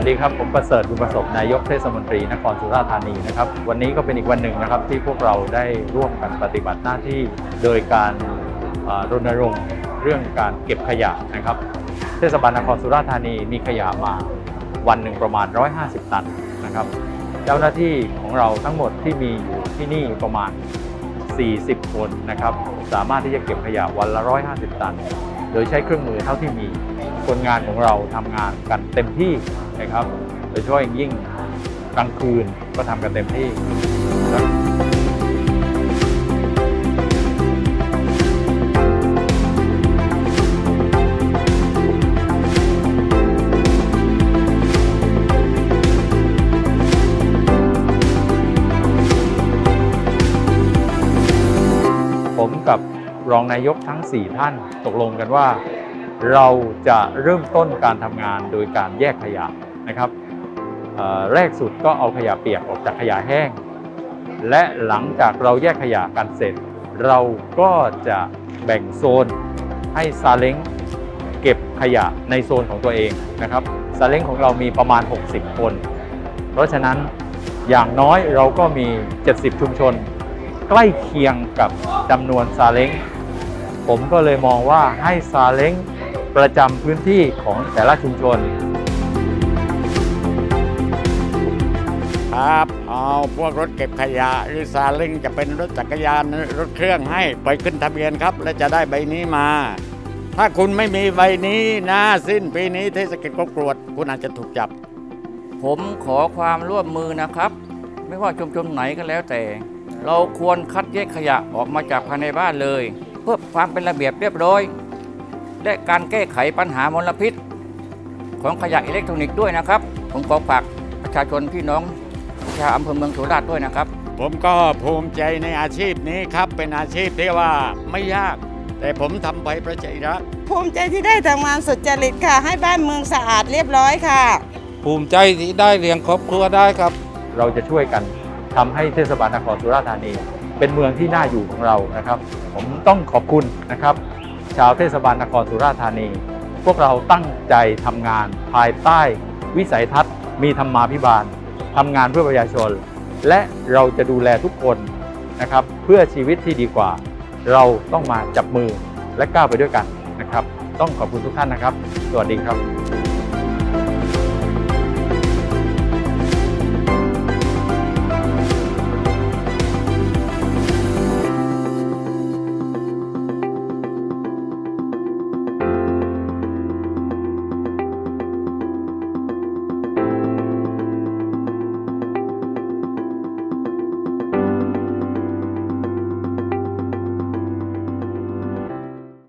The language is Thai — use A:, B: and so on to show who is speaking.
A: สวัสดีครับ ผมประเสริฐบุญประสบนายกเทศมนตรีนครสุราษฎร์ธานีนะครับ วันนี้ก็เป็นอีกวันหนึ่งนะครับที่พวกเราได้ร่วมกันปฏิบัติหน้าที่โดยการรณรงค์เรื่องการเก็บขยะนะครับ เทศบาลนครสุราษฎร์ธานีมีขยะมาวันหนึ่งประมาณ 150 ตันนะครับ เจ้าหน้าที่ของเราทั้งหมดที่มีอยู่ที่นี่ประมาณ 40 คนนะครับ สามารถที่จะเก็บขยะวันละ 150 ตัน โดยใช้เครื่องมือเท่าที่มีคนงานของเราทำงานกันเต็มที่นะครับ โดยเฉพาะอย่างยิ่งกลางคืนก็ทำกันเต็มที่นะครับผมกับ รองนายกทั้ง 4 ท่านตกลงกันว่า เราจะเริ่มต้นการทำงานโดยการแยกขยะนะครับแรกสุดก็เอาขยะเปียกออกจากขยะแห้ง และหลังจากเราแยกขยะกันเสร็จ เราก็จะแบ่งโซนให้ซาเล้งเก็บขยะในโซนของตัวเองนะครับซาเล้งของเรามีประมาณ 60 คน เพราะฉะนั้นอย่างน้อยเราก็มี 70 ชุมชน ใกล้เคียงกับจำนวนซาเล้ง ผมก็เลยมองว่าให้ซาเล้งประจำพื้นที่ของแต่ละชุมชน
B: ครับเอาพวกรถเก็บขยะหรือซาเล้งจะเป็นรถจักรยานหรือรถเครื่องให้ไปขึ้นทะเบียนครับ และจะได้ใบนี้มา ถ้าคุณไม่มีใบนี้นะสิ้นปีนี้เทศกิจก็กรวด คุณอาจจะถูกจับ
C: ผมขอความร่วมมือนะครับ ไม่ว่าชุมชนไหนก็แล้วแต่ เราควรคัดแยกขยะออกมาจากภายในบ้านเลยเพื่อความเป็นระเบียบเรียบร้อย และการแก้ไขปัญหามลพิษ ของขยะอิเล็กทรอนิกส์ด้วยนะครับ ผมขอฝากประชาชนพี่น้องชาวอำเภอเมืองสุราษฎร์ด้วยนะครับ
B: ผมก็ภูมิใจในอาชีพนี้ครับ เป็นอาชีพที่ว่าไม่ยาก แต่ผมทำไปเพราะใจรัก
D: ภูมิใจที่ได้ทำงานสุจริตค่ะ ให้บ้านเมืองสะอาดเรียบร้อยค่ะ
E: ภูมิใจที่ได้เลี้ยงครอบครัวได้ครับ
A: เราจะช่วยกันทำให้เทศบาลนครสุราษฎร์ธานี เป็นเมืองที่น่าอยู่ของเรานะครับ ผมต้องขอบคุณนะครับ ชาวเทศบาลนครสุราษฎร์ธานี พวกเราตั้งใจทำงานภายใต้วิสัยทัศน์ มีธรรมาภิบาลทำงานเพื่อประชาชน และเราจะดูแลทุกคนนะครับ เพื่อชีวิตที่ดีกว่า เราต้องมาจับมือและก้าวไปด้วยกันนะครับ ต้องขอบคุณทุกท่านนะครับ สวัสดีครับ